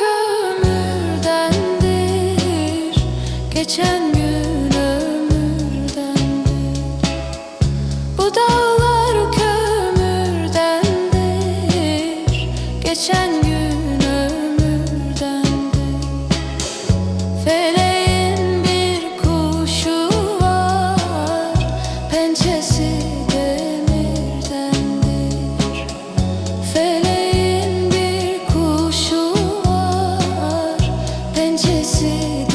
kömürdendir. Geçen gün ömürdendir. Bu dağlar kömürdendir. Geçen gün see